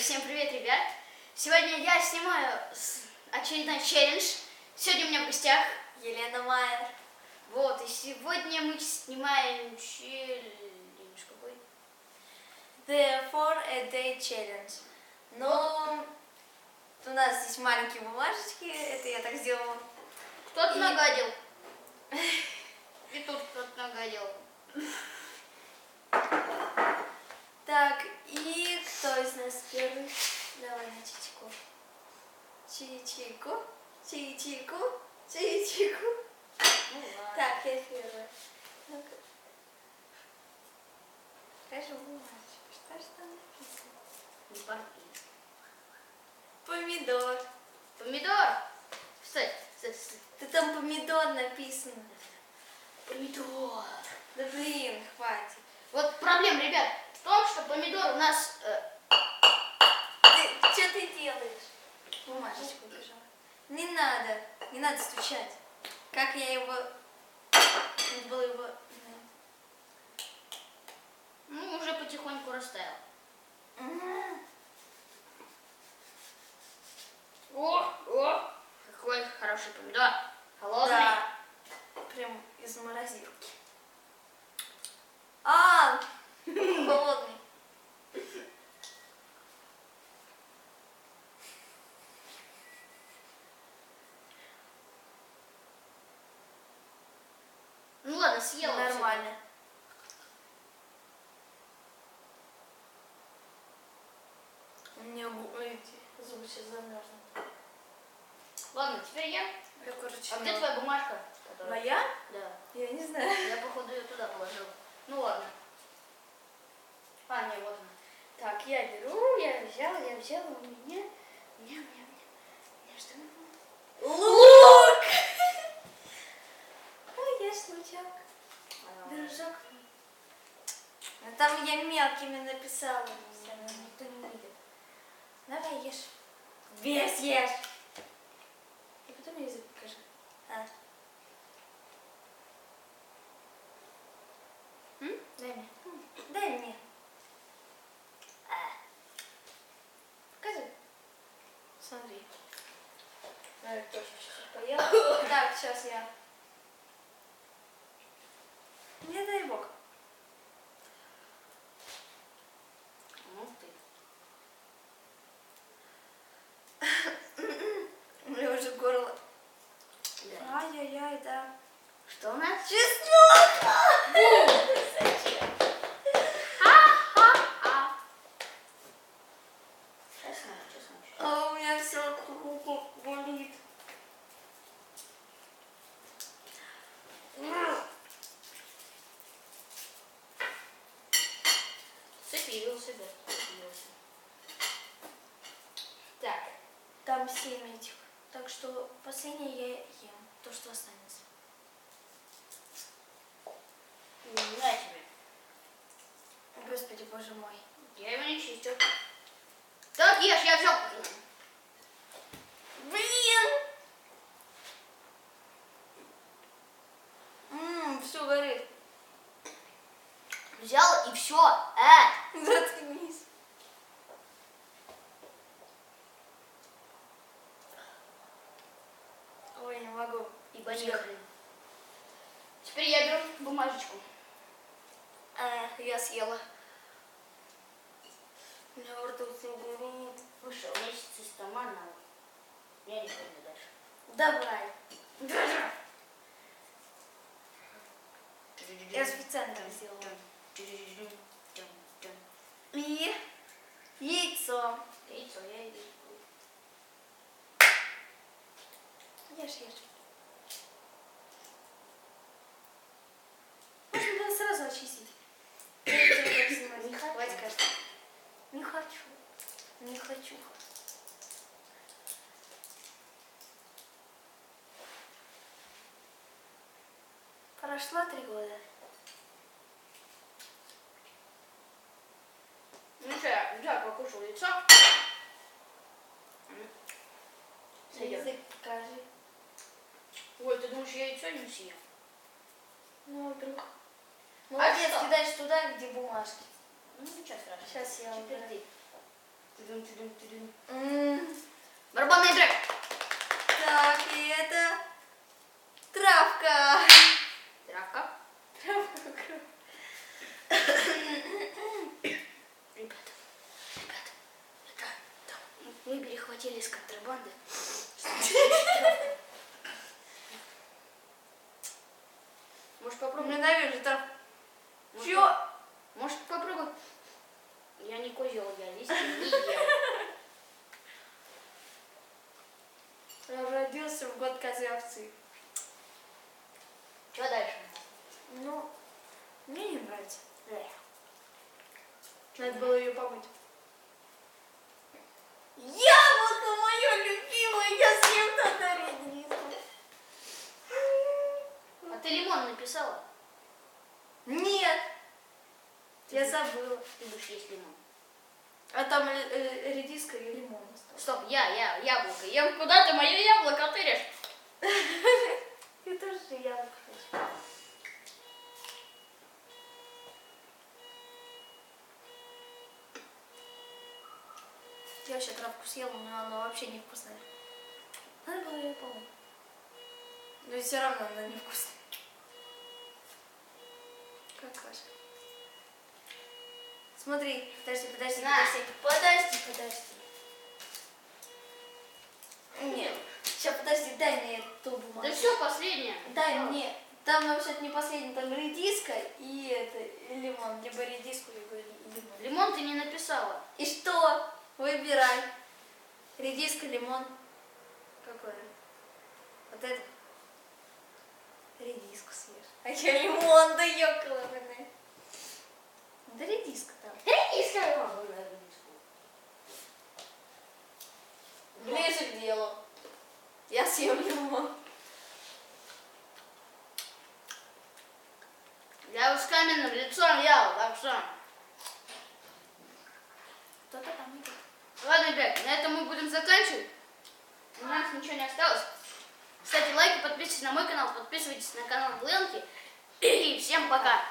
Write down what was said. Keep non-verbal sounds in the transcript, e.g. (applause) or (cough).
всем привет, ребят! Сегодня я снимаю очередной челлендж. Сегодня у меня в гостях. Елена Майер. Вот, и сегодня мы снимаем челлендж какой? The for a day challenge. Ну, у нас здесь маленькие бумажечки, это я так сделала. Кто-то И- нагадил. (laughs) И тут кто-то нагадил. Так, и кто из нас первый? Давай на чичку. Чичику, чичику, чичику. Ну ладно. Так, я первая. Ну-ка. Покажи бумажечку, что ж там написано? Не порти. Помидор. Помидор. Кстати, кстати, кстати. Ты там помидор написано. Помидор. Да блин, хватит. Вот проблема, ребят, в том, что помидор у нас... э, Ты, что ты делаешь? Бумажечку держала. Не надо, не надо стучать. Как я его... Надо было его... ну, уже потихоньку растаял. О, о, какой хороший помидор. Холодный. Да. Прям из морозилки. А, холодный. Ну ладно, съела. Нормально. У меня зубы сейчас замерзнут. Ладно, теперь я. Я, короче, А где твоя бумажка? которая- Моя? Да. Я не знаю. Я, походу, ее туда положил. Ну ладно. А, не, вот она. Так, я беру, я взял, я взял, у меня... У меня, у меня, у меня. У меня что? Лук! Ой, я случак. А, Дружок. А там я мелкими написала. Всё, но никто не видит. Давай ешь. Вес ешь. И потом язык покажи. А. М? Дай мне. Дай мне. А. Покажи. Смотри. Я тоже чуть-чуть (coughs) поела. Так, сейчас я. Не дай бог. Ну ты. У меня уже горло. Ай-яй-яй, да. Что у нас? Чеснок! Честно. А у меня все руку болит. Цепился, да. Цепился. Так. Семь этих. Так что последнее я ем. То, что останется. На тебе. Господи, боже мой. Я его не чистил. Так, ешь, я взял. Блин! Ммм, все горит. Взял и все. Э. Заткнись. Ой, не могу. И поехали. Теперь я беру бумажечку. А, я съела. У меня во рту все горит. Вышел месяц из томанного. Я не помню дальше. Давай. Я специально так сделала. И яйцо. Яйцо я и Ешь, ешь. Можно было сразу очистить. Я не буду так снимать. Не хочу. Хватит, кажется. Не хочу. Не хочу. Прошло три года. Ну что, я, я покушал яйцо. Язык покажи. Ой, ты думаешь, я яйцо не съем? Ну, вдруг. А Молодец, что? кидаешь туда, где бумажки. Ну, ничего страшного. Сейчас я уберу. Тудум, тудум, тудум. М, Барабанный трек. Так, и это травка. Травка. Травка. Ребята, ребята, это там мы перехватили с контрабанды. Может попробуй? Ненавижу травку. Может, Чё? Может попробуй? Я не козел, я листья не ем. Родился в год козы овцы. Что дальше? Ну, мне не нравится. Надо было ее помыть. Яблоко мое любимое, я съем тогда редиску. А ты лимон написала? Нет, я забыла. Ты будешь есть лимон. А там э, редиска и лимон осталось. Стоп, я, я, яблоко. Ем куда ты мое яблоко тыришь? (laughs) Я тоже яблоко хочу. Я вообще травку съела, но она вообще не вкусная. Надо было ее помыть. Но все равно она не вкусная. Какашка. Смотри, подожди, подожди, На. подожди. Подожди, подожди. Нет. Сейчас, подожди, дай мне эту бумагу. Да все, последнее. Дай мне. Там вообще-то не последний, там редиска и это, и лимон. Либо редиску, либо ли- лимон. Лимон ты не написала. И что? Выбирай. Редиска, лимон. Какое? Вот это. Редиску съешь. А я лимон, да ёкала меня. Да редиска там. Ближе к делу. Я съем лимон. Я вот с каменным лицом ел, так что. Кто-то там идет. Ладно, ребят, на этом мы будем заканчивать. У нас ничего не осталось. Ставьте лайки, подписывайтесь на мой канал, подписывайтесь на канал Гленки. И всем пока.